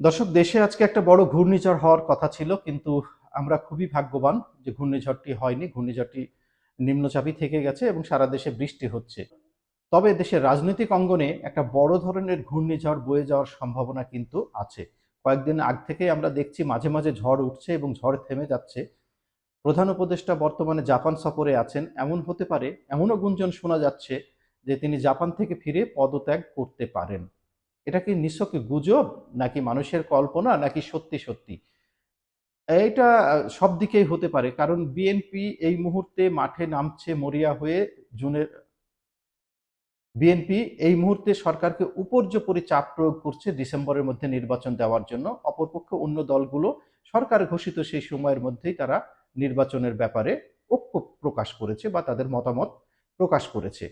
দর্শক, দেশে আজকে একটা বড় ঘূর্ণিঝড় হওয়ার কথা ছিল, কিন্তু আমরা খুবই ভাগ্যবান যে ঘূর্ণিঝড়টি হয়নি। ঘূর্ণিঝড়টি নিম্নচাপই থেকে গেছে এবং সারা দেশে বৃষ্টি হচ্ছে। তবে দেশের রাজনৈতিক অঙ্গনে একটা বড় ধরনের ঘূর্ণিঝড় বয়ে যাওয়ার সম্ভাবনা কিন্তু আছে। কয়েকদিন আগ থেকেই আমরা দেখছি মাঝে মাঝে ঝড় উঠছে এবং ঝড় থেমে যাচ্ছে। প্রধান উপদেষ্টা বর্তমানে জাপান সফরে আছেন। এমন হতে পারে, এমনও গুঞ্জন শোনা যাচ্ছে যে তিনি জাপান থেকে ফিরে পদত্যাগ করতে পারেন। এটা কি নিছক গুজব নাকি মানুষের কল্পনা নাকি সত্যি সত্যি? এটা সব দিকেই হতে পারে, কারণ বিএনপি এই মুহূর্তে মাঠে নামছে মরিয়া হয়ে জুনের বিএনপি এই মুহূর্তে সরকারকে উপর্যপরি চাপ প্রয়োগ করছে ডিসেম্বরের মধ্যে নির্বাচন দেওয়ার জন্য। অপরপক্ষে অন্য দলগুলো, সরকার ঘোষিত সেই সময়ের মধ্যেই তারা নির্বাচনের ব্যাপারে ঐক্য প্রকাশ করেছে বা তাদের মতামত প্রকাশ করেছে।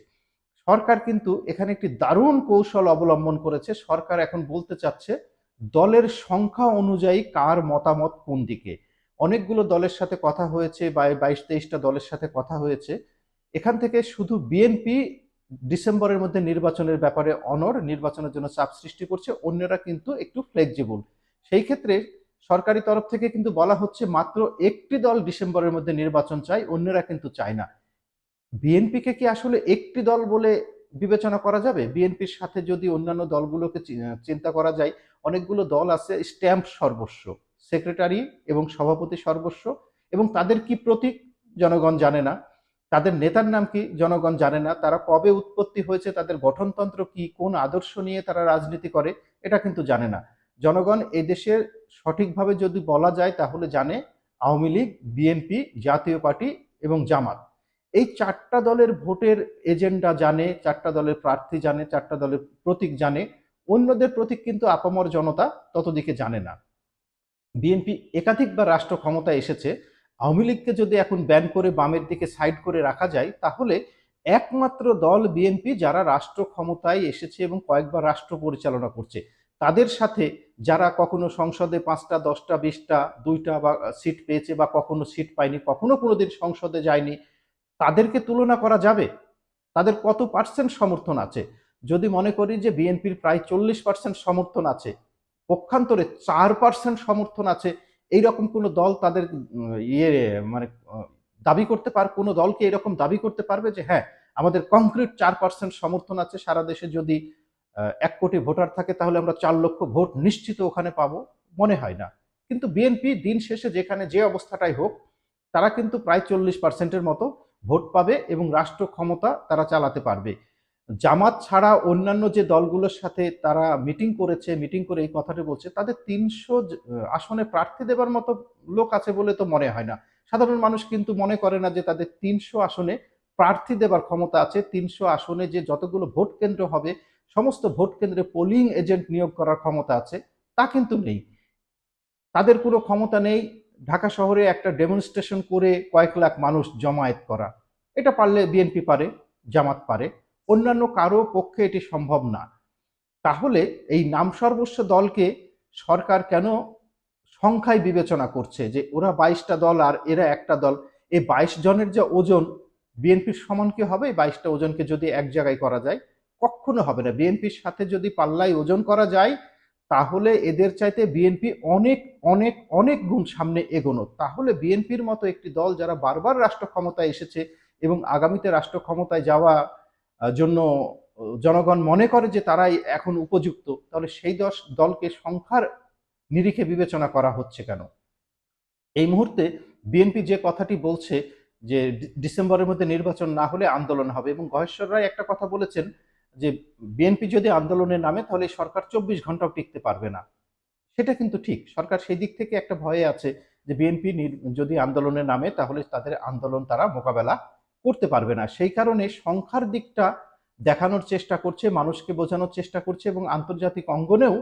সরকার কিন্তু এখানে একটি দারুণ কৌশল অবলম্বন করেছে। সরকার এখন বলতে চাচ্ছে, দলের সংখ্যা অনুযায়ী কার মতামত কোন দিকে? অনেকগুলো দলের সাথে কথা হয়েছে বা বাইশ তেইশটা দলের সাথে কথা হয়েছে। এখান থেকে শুধু বিএনপি ডিসেম্বরের মধ্যে নির্বাচনের ব্যাপারে অনর নির্বাচনের জন্য চাপ সৃষ্টি করছে, অন্যরা কিন্তু একটু ফ্লেক্সিবল সেই ক্ষেত্রে সরকারি তরফ থেকে কিন্তু বলা হচ্ছে, মাত্র একটি দল ডিসেম্বরের মধ্যে নির্বাচন চাই অন্যরা কিন্তু চায় না। বিএনপিকে কি আসলে একটি দল বলে বিবেচনা করা যাবে? বিএনপির সাথে যদি অন্যান্য দলগুলোকে চিন্তা করা যায়, অনেকগুলো দল আছে স্ট্যাম্প সর্বস্ব, সেক্রেটারি এবং সভাপতি সর্বস্ব, এবং তাদের কি প্রতীক? জনগণ জানে না। তাদের নেতার নাম কি? জনগণ জানে না। তারা কবে উৎপত্তি হয়েছে? তাদের গঠনতন্ত্র কি? কোন আদর্শ নিয়ে তারা রাজনীতি করে? এটা কিন্তু জানে না। জনগণ এই দেশের সঠিকভাবে যদি বলা যায়, তাহলে জানে Awami League, BNP, Jatiya party এবং জামাত। এই চারটা দলের ভোটের এজেন্ডা জানে, চারটা দলের প্রার্থী জানে, চারটা দলের প্রতীক জানে, অন্যদের প্রতীক কিন্তু আপামর জনতা ততদিকে জানে না। বিএনপি একাধিকবার রাষ্ট্র ক্ষমতায় এসেছে। আওয়ামী লীগকে যদি এখন ব্যান করে বামের দিকে সাইড করে রাখা যায়, তাহলে একমাত্র দল বিএনপি যারা রাষ্ট্র ক্ষমতায় এসেছে এবং কয়েকবার রাষ্ট্র পরিচালনা করছে, তাদের সাথে যারা কখনো সংসদে পাঁচটা, দশটা, বিশটা, দুইটা বা সিট পেয়েছে বা কখনো সিট পায়নি, কখনো কোনোদিন সংসদে যায়নি তাদেরকে তুলনা করা যাবে? তাদের কত পার্সেন্ট সমর্থন আছে? যদি মনে করি যে বিএনপির প্রায় চল্লিশ পার্সেন্ট সমর্থন আছে, পক্ষান্তরে চার পার্সেন্ট সমর্থন আছে, এইরকম কোনো দল তাদের ইয়ে মানে দাবি করতে পার, কোনো দলকে এরকম দাবি করতে পারবে যে হ্যাঁ আমাদের কংক্রিট চার পার্সেন্ট সমর্থন আছে, সারা দেশে যদি এক কোটি ভোটার থাকে তাহলে আমরা চার লক্ষ ভোট নিশ্চিত ওখানে পাবো? মনে হয় না। কিন্তু বিএনপি দিন শেষে যেখানে যে অবস্থাটাই হোক, তারা কিন্তু প্রায় চল্লিশ পার্সেন্টের মতো ভোট পাবে এবং রাষ্ট্র ক্ষমতা তারা চালাতে পারবে। জামাত ছাড়া অন্যান্য যে দলগুলোর সাথে তারা মিটিং করেছে, মিটিং করে এই কথাটি বলছে, তাদের তিনশো আসনে প্রার্থী দেবার মতো লোক আছে বলে তো মনে হয় না। সাধারণ মানুষ কিন্তু মনে করে না যে তাদের তিনশো আসনে প্রার্থী দেবার ক্ষমতা আছে। তিনশো আসনে যে যতগুলো ভোট কেন্দ্র হবে, সমস্ত ভোট কেন্দ্রে পোলিং এজেন্ট নিয়োগ করার ক্ষমতা আছে, তা কিন্তু নেই। তাদের কোনো ক্ষমতা নেই। ঢাকা শহরে একটা ডেমনস্ট্রেশন করে কয়েক লাখ মানুষ জমায়েত করা। এটা পারলে বিএনপি পারে, জামাত পারে, অন্যান্য কারও পক্ষে এটি সম্ভব না। তাহলে এই নাম সর্বস্ব দলকে সরকার কেন সংখ্যায় বিবেচনা করছে যে ওরা বাইশটা দল আর এরা একটা দল? এই বাইশ জনের যে ওজন বিএনপির সমান কি হবে? বাইশটা ওজনকে যদি এক জায়গায় করা যায়, কখনো হবে না। বিএনপির সাথে যদি পাল্লায় ওজন করা যায় তাহলে এদের চাইতে বিএনপি অনেক অনেক অনেক গুণ সামনে এগোনো। তাহলে বিএনপির মতো একটি দল যারা বারবার রাষ্ট্র ক্ষমতায় এসেছে এবং আগামীতে রাষ্ট্র ক্ষমতায় যাওয়া জন্য জনগণ মনে করে যে তারাই এখন উপযুক্ত, তাহলে সেই দশ, দলকে সংখ্যার নিরিখে বিবেচনা করা হচ্ছে কেন? এই মুহূর্তে বিএনপি যে কথাটি বলছে যে ডিসেম্বরের মধ্যে নির্বাচন না হলে আন্দোলন হবে এবং গহেশ্বর রায় একটা কথা বলেছেন যে বিএনপি যদি আন্দোলনে নামে, তাহলে সরকার চব্বিশ ঘন্টাও টিকতে পারবে না। সেটা কিন্তু ঠিক। সরকার সেই দিক থেকে একটা ভয়ে আছে যে বিএনপি যদি আন্দোলনে নামে, তাহলে তাদের আন্দোলন তারা মোকাবেলা করতে পারবে না। সেই কারণে সংখ্যার দিকটা দেখানোর চেষ্টা করছে, মানুষকে বোঝানোর চেষ্টা করছে এবং আন্তর্জাতিক অঙ্গনেও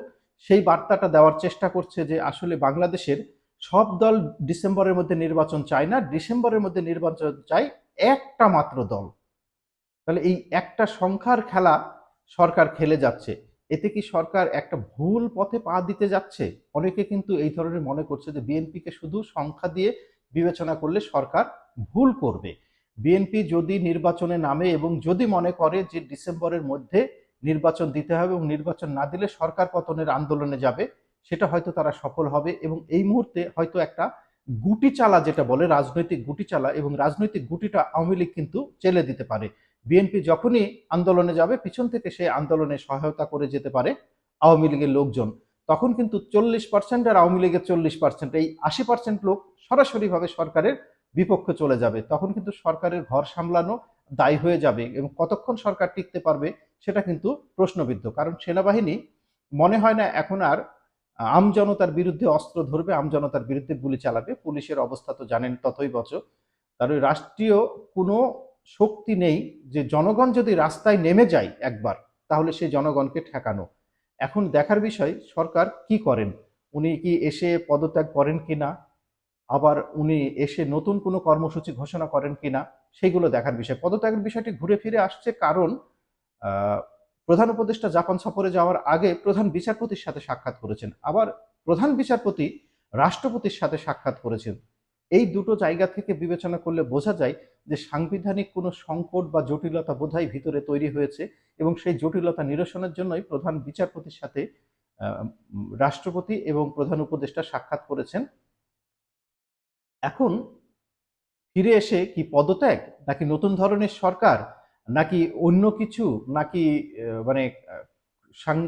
সেই বার্তাটা দেওয়ার চেষ্টা করছে যে আসলে বাংলাদেশের সব দল ডিসেম্বরের মধ্যে নির্বাচন চায় না, ডিসেম্বরের মধ্যে নির্বাচন চায় একটা মাত্র দল। তাহলে এই একটা সংখ্যার খেলা সরকার খেলে যাচ্ছে। এতে কি সরকার একটা ভুল পথে পা দিতে যাচ্ছে? অনেকে কিন্তু এই ধরনের মনে করছে যে বিএনপিকে শুধু সংখ্যা দিয়ে বিবেচনা করলে সরকার ভুল করবে। বিএনপি যদি নির্বাচনে নামে এবং যদি মনে করে যে ডিসেম্বরের মধ্যে নির্বাচন দিতে হবে এবং নির্বাচন না দিলে সরকার পতনের আন্দোলনে যাবে, সেটা হয়তো তারা সফল হবে এবং এই মুহূর্তে হয়তো একটা গুটি চালা যেটা বলে রাজনৈতিক গুটি চালা এবং রাজনৈতিক গুটিটা আওয়ামী লীগ কিন্তু চেলে দিতে পারে। বিএনপি যখনই আন্দোলনে যাবে, পিছন থেকে সে আন্দোলনে সহায়তা করে যেতে পারে আওয়ামী লীগের লোকজন। তখন কিন্তু চল্লিশ পার্সেন্ট আর আওয়ামী লীগের চল্লিশ পার্সেন্ট এই আশি পার্সেন্ট লোক সরাসরিভাবে সরকারের বিপক্ষে চলে যাবে। তখন কিন্তু সরকারের ঘর সামলানো দায়ী হয়ে যাবে এবং কতক্ষণ সরকার টিকতে পারবে সেটা কিন্তু প্রশ্নবিদ্ধ। কারণ সেনাবাহিনী মনে হয় না এখন আর আম জনতার বিরুদ্ধে অস্ত্র ধরবে, আম জনতার বিরুদ্ধে গুলি চালাবে। পুলিশের অবস্থা তো জানেন ততই বছর। তার রাষ্ট্রীয় কোনো শক্তি নেই যে জনগণ যদি রাস্তায় নেমে যায় একবার, তাহলে সেই জনগণকে ঠেকানো। এখন দেখার বিষয়, সরকার কি করেন? উনি কি এসে পদত্যাগ করেন কিনা আবার উনি এসে নতুন কোনো কর্মসূচি ঘোষণা করেন কিনা সেগুলো দেখার বিষয়। পদত্যাগের বিষয়টি ঘুরে ফিরে আসছে কারণ প্রধান উপদেষ্টা জাপান সফরে যাওয়ার আগে প্রধান বিচারপতির সাথে সাক্ষাৎ করেছেন। আবার প্রধান বিচারপতি রাষ্ট্রপতির সাথে সাক্ষাৎ করেছেন। এই দুটো জায়গা থেকে বিবেচনা করলে বোঝা যায় যে সাংবিধানিক কোনো সংকট বা জটিলতা বোধহয় ভিতরে তৈরি হয়েছে এবং সেই জটিলতা নিরসনের জন্যই প্রধান বিচারপতির সাথে রাষ্ট্রপতি এবং প্রধান উপদেষ্টা সাক্ষাৎ করেছেন। এখন ফিরে এসে কি পদত্যাগ নাকি নতুন ধরনের সরকার নাকি অন্য কিছু নাকি মানে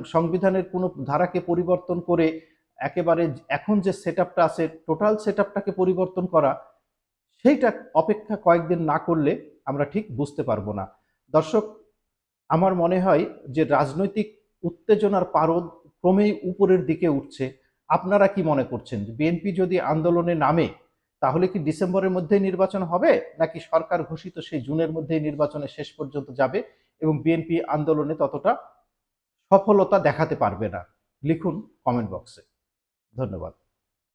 সংবিধানের কোনো ধারাকে পরিবর্তন করে একেবারে এখন যে সেট আছে টোটাল সেট পরিবর্তন করা, সেইটা অপেক্ষা কয়েকদিন না করলে আমরা ঠিক বুঝতে পারব না। দর্শক, আমার মনে হয় যে রাজনৈতিক উত্তেজনার পারদ ক্রমেই উপরের দিকে উঠছে। আপনারা কি মনে করছেন? বিএনপি যদি আন্দোলনে নামে, তাহলে কি ডিসেম্বরের মধ্যেই নির্বাচন হবে? নাকি সরকার ঘোষিত সেই জুনের মধ্যেই নির্বাচনে শেষ পর্যন্ত যাবে এবং বিএনপি আন্দোলনে ততটা সফলতা দেখাতে পারবে না? লিখুন কমেন্ট বক্সে ধন্যবাদ।